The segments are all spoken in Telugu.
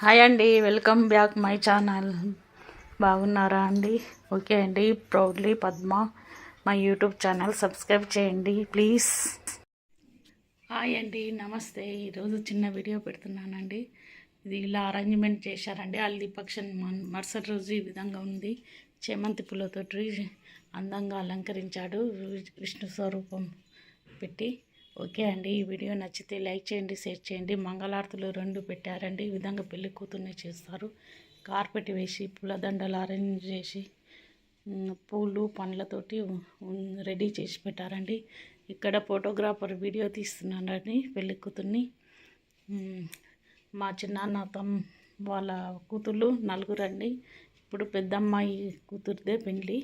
హాయ్ అండి వెల్కమ్ బ్యాక్ మై ఛానల్. బాగున్నారా అండి? ఓకే అండి ప్రౌడ్లీ పద్మ మా యూట్యూబ్ ఛానల్ సబ్స్క్రైబ్ చేయండి ప్లీజ్. హాయ్ అండి నమస్తే. ఈరోజు చిన్న వీడియో పెడుతున్నానండి. ఇది ఇలా అరేంజ్మెంట్ చేశారండి. హల్దీ ఫంక్షన్ మన్- మరుసటి రోజు ఈ విధంగా ఉంది. చేమంతి పూలతో అందంగా అలంకరించాడు. వి- విష్ణు స్వరూపం పెట్టి ఓకే అండి. ఈ వీడియో నచ్చితే లైక్ చేయండి షేర్ చేయండి. మంగళారతులు రెండు పెట్టారండి. ఈ విధంగా పెళ్ళి కూతుర్నే చేస్తారు. కార్పెట్ వేసి పూలదండలు అరేంజ్ చేసి పూలు పండ్లతోటి రెడీ చేసి పెట్టారండి. ఇక్కడ ఫోటోగ్రాఫర్ వీడియో తీస్తున్నారండి పెళ్ళి కూతుర్ని. మా చిన్నాన్న తమ్ వాళ్ళ కూతుళ్ళు నలుగురండి. ఇప్పుడు పెద్దమ్మాయి కూతురుదే పెళ్ళి.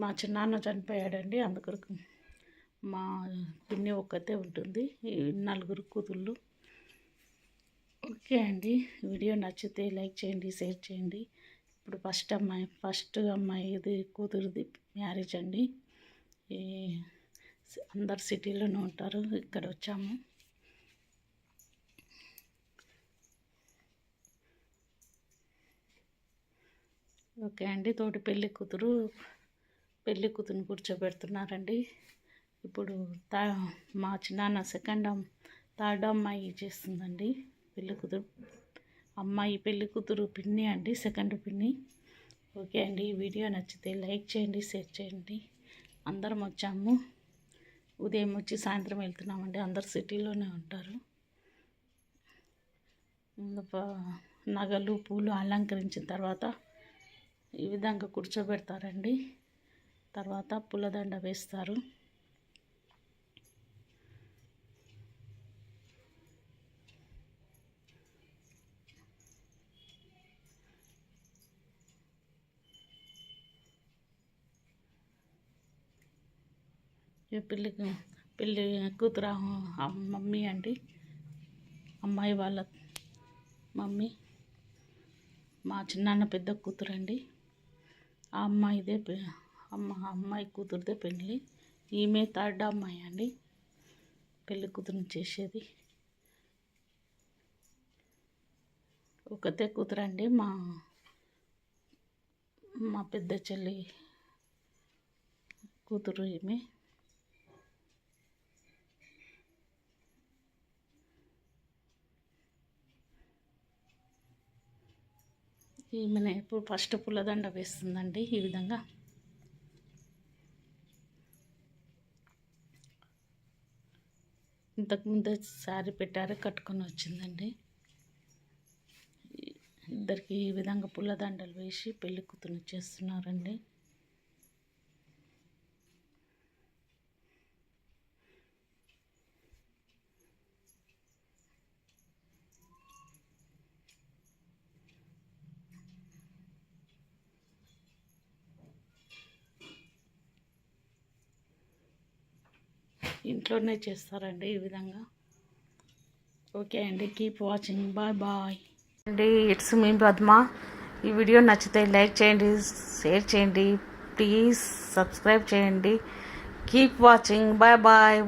మా చిన్నాన్న చనిపోయాడండి. అందుకొరకు మా పిన్ని ఒక్కతే ఉంటుంది. ఈ నలుగురు కూతుళ్ళు. ఓకే అండి. వీడియో నచ్చితే లైక్ చేయండి షేర్ చేయండి. ఇప్పుడు ఫస్ట్ అమ్మాయి ఫస్ట్ అమ్మాయిది కూతురుది మ్యారేజ్ అండి. ఈ అందరు సిటీలోనే ఉంటారు. ఇక్కడ వచ్చాము. ఓకే అండి. తోటి పెళ్ళి కూతురు పెళ్ళి కూతురుని కూర్చోబెడుతున్నారండి. ఇప్పుడు తా మా చిన్నాన్న సెకండ్ థర్డ్ అమ్మాయి చేస్తుందండి. పెళ్ళి కూతురు. అమ్మాయి పెళ్ళి కూతురు పిన్ని అండి సెకండ్ పిన్ని. ఓకే అండి ఈ వీడియో నచ్చితే లైక్ చేయండి షేర్ చేయండి. అందరం వచ్చాము. ఉదయం వచ్చి సాయంత్రం వెళ్తున్నామండి. అందరు సిటీలోనే ఉంటారు. నగలు పూలు అలంకరించిన తర్వాత ఈ విధంగా కూర్చోబెడతారండి. తర్వాత పూలదండ వేస్తారు. పెళ్ళి పెళ్ళి కూతురు మమ్మీ అండి. అమ్మాయి వాళ్ళ మమ్మీ. మా చిన్నాన్న పెద్ద కూతురు అండి ఆ అమ్మాయిదే అమ్మ అమ్మాయి కూతురుదే పెళ్ళి. ఈమె థర్డ్ అమ్మాయి అండి. పెళ్ళి కూతురుని చేసేది. ఒకతే కూతురు అండి మా మా పెద్ద చెల్లి కూతురు ఈమె. ఈమెనే ఎప్పుడు ఫస్ట్ పుల్లదండ వేస్తుందండి ఈ విధంగా. ఇంతకుముందే శారీ పెట్టారు కట్టుకొని వచ్చిందండి. ఇద్దరికి ఈ విధంగా పుల్లదండలు వేసి పెళ్ళి కూతురు చేస్తున్నారండి. ఇంట్లోనే చేస్తారండి ఈ విధంగా. ఓకే అండి కీప్ వాచింగ్ బాయ్ బాయ్ అండి ఇట్స్ మీ పద్మ ఈ వీడియో నచ్చితే లైక్ చేయండి షేర్ చేయండి ప్లీజ్ సబ్స్క్రైబ్ చేయండి. Keep watching bye bye